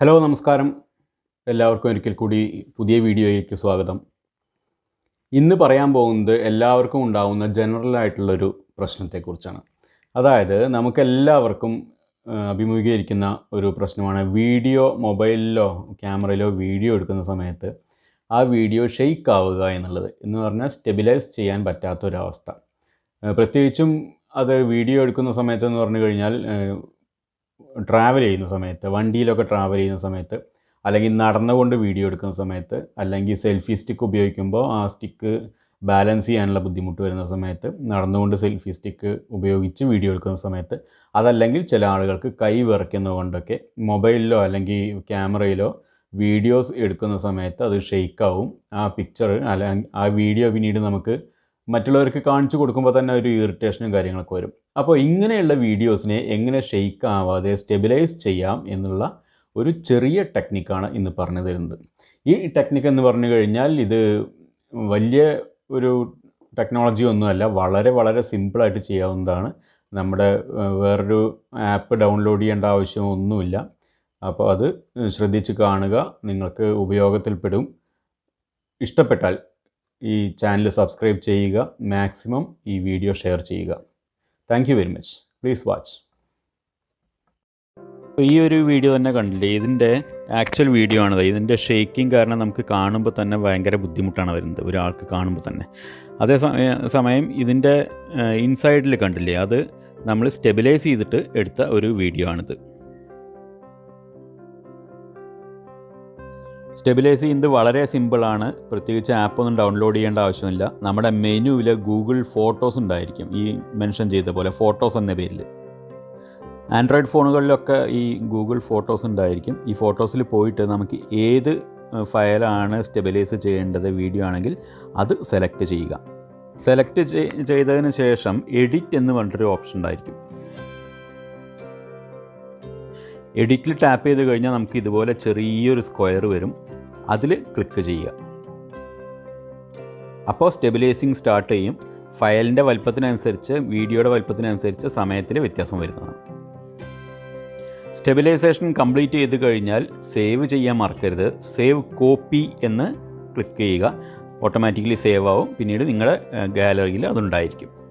Hello നമസ്കാരം. എല്ലാവർക്കും ഒരിക്കൽ കൂടി പുതിയ വീഡിയോയിലേക്ക് സ്വാഗതം. ഇന്ന് പറയാൻ പോകുന്നത് എല്ലാവർക്കും ഉണ്ടാകുന്ന ജനറൽ ആയിട്ടുള്ളൊരു പ്രശ്നത്തെക്കുറിച്ചാണ്. അതായത് നമുക്കെല്ലാവർക്കും അഭിമുഖീകരിക്കുന്ന ഒരു പ്രശ്നമാണ് വീഡിയോ മൊബൈലിലോ ക്യാമറയിലോ വീഡിയോ എടുക്കുന്ന സമയത്ത് ആ വീഡിയോ ഷെയ്ക്ക് ആവുക എന്നുള്ളത്. എന്ന് പറഞ്ഞാൽ സ്റ്റെബിലൈസ് ചെയ്യാൻ പറ്റാത്തൊരവസ്ഥ. പ്രത്യേകിച്ചും അത് വീഡിയോ എടുക്കുന്ന സമയത്ത് എന്ന് പറഞ്ഞു കഴിഞ്ഞാൽ ട്രാവൽ ചെയ്യുന്ന സമയത്ത് വണ്ടിയിലൊക്കെ ട്രാവൽ ചെയ്യുന്ന സമയത്ത് അല്ലെങ്കിൽ നടന്നുകൊണ്ട് വീഡിയോ എടുക്കുന്ന സമയത്ത് അല്ലെങ്കിൽ സെൽഫി സ്റ്റിക്ക് ഉപയോഗിക്കുമ്പോൾ ആ സ്റ്റിക്ക് ബാലൻസ് ചെയ്യാനുള്ള ബുദ്ധിമുട്ട് വരുന്ന സമയത്ത് നടന്നുകൊണ്ട് സെൽഫി സ്റ്റിക്ക് ഉപയോഗിച്ച് വീഡിയോ എടുക്കുന്ന സമയത്ത് അതല്ലെങ്കിൽ ചില ആളുകൾക്ക് കൈ വിറയ്ക്കുന്നതുകൊണ്ടൊക്കെ മൊബൈലിലോ അല്ലെങ്കിൽ ക്യാമറയിലോ വീഡിയോസ് എടുക്കുന്ന സമയത്ത് അത് ഷെയ്ക്കാവും ആ പിക്ചർ അല്ലെങ്കിൽ ആ വീഡിയോ പിന്നീട് നമുക്ക് മറ്റുള്ളവർക്ക് കാണിച്ചു കൊടുക്കുമ്പോൾ തന്നെ ഒരു ഇറിറ്റേഷനും കാര്യങ്ങളൊക്കെ വരും. അപ്പോൾ ഇങ്ങനെയുള്ള വീഡിയോസിനെ എങ്ങനെ ഷെയ്ക്ക് ആവാതെ സ്റ്റെബിലൈസ് ചെയ്യാം എന്നുള്ള ഒരു ചെറിയ ടെക്നിക്കാണ് ഇന്ന് പറഞ്ഞു തരുന്നത്. ഈ ടെക്നിക്ക് എന്ന് പറഞ്ഞു കഴിഞ്ഞാൽ ഇത് വലിയ ഒരു ടെക്നോളജി ഒന്നുമല്ല വളരെ വളരെ സിമ്പിളായിട്ട് ചെയ്യാവുന്നതാണ്. നമ്മുടെ വേറൊരു ആപ്പ് ഡൗൺലോഡ് ചെയ്യേണ്ട ആവശ്യമൊന്നുമില്ല അപ്പോൾ അത് ശ്രദ്ധിച്ച് കാണുക നിങ്ങൾക്ക് ഉപയോഗത്തിൽപ്പെടും. ഇഷ്ടപ്പെട്ടാൽ ഈ ചാനൽ സബ്സ്ക്രൈബ് ചെയ്യുക മാക്സിമം ഈ വീഡിയോ ഷെയർ ചെയ്യുക. Thank very much please watch ഈ ഒരു വീഡിയോ തന്നെ കണ്ടില്ലേ? ഇതിന്റെ ആക്ച്വൽ വീഡിയോ ആണത്. ഇതിന്റെ ഷേക്കിംഗ് കാരണം നമുക്ക് കാണുമ്പോൾ തന്നെ ഭയങ്കര ബുദ്ധിമുട്ടാണ് വരുന്നത്. ഒരാൾക്ക് കാണുമ്പോൾ തന്നെ. അതേ സമയം ഇതിന്റെ ഇൻസൈഡിൽ കണ്ടില്ലേ? അത് നമ്മൾ സ്റ്റെബിലൈസ് ചെയ്തിട്ട് എടുത്ത ഒരു വീഡിയോ ആണിത്. സ്റ്റെബിലൈസ് ചെയ്യുന്നത് വളരെ സിമ്പിളാണ് പ്രത്യേകിച്ച് ആപ്പൊന്നും ഡൗൺലോഡ് ചെയ്യേണ്ട ആവശ്യമില്ല. നമ്മുടെ മെനുവിൽ ഗൂഗിൾ ഫോട്ടോസ് ഉണ്ടായിരിക്കും. ഈ മെൻഷൻ ചെയ്ത പോലെ ഫോട്ടോസ് എന്ന പേരിൽ ആൻഡ്രോയിഡ് ഫോണുകളിലൊക്കെ ഈ ഗൂഗിൾ ഫോട്ടോസ് ഉണ്ടായിരിക്കും. ഈ ഫോട്ടോസിൽ പോയിട്ട് നമുക്ക് ഏത് ഫയലാണ് സ്റ്റെബിലൈസ് ചെയ്യേണ്ടത് വീഡിയോ ആണെങ്കിൽ അത് സെലക്ട് ചെയ്യുക. സെലക്ട് ചെയ്തതിന് ശേഷം എഡിറ്റ് എന്ന് പറഞ്ഞിട്ടൊരു ഓപ്ഷൻ ഉണ്ടായിരിക്കും. എഡിറ്റിൽ ടാപ്പ് ചെയ്ത് കഴിഞ്ഞാൽ നമുക്ക് ഇതുപോലെ ചെറിയൊരു സ്ക്വയർ വരും. അതിൽ ക്ലിക്ക് ചെയ്യുക. അപ്പോൾ സ്റ്റെബിലൈസിങ് സ്റ്റാർട്ട് ചെയ്യും. ഫയലിന്റെ വലുപ്പത്തിനനുസരിച്ച് വീഡിയോയുടെ വലുപ്പത്തിനനുസരിച്ച് സമയത്തിൽ വ്യത്യാസം വരുന്നതാണ്. സ്റ്റെബിലൈസേഷൻ കംപ്ലീറ്റ് ചെയ്ത് കഴിഞ്ഞാൽ സേവ് ചെയ്യാൻ മറക്കരുത്. സേവ് കോപ്പി എന്ന് ക്ലിക്ക് ചെയ്യുക. ഓട്ടോമാറ്റിക്കലി സേവ് ആവും. പിന്നീട് നിങ്ങളുടെ ഗാലറിയിൽ അതുണ്ടായിരിക്കും.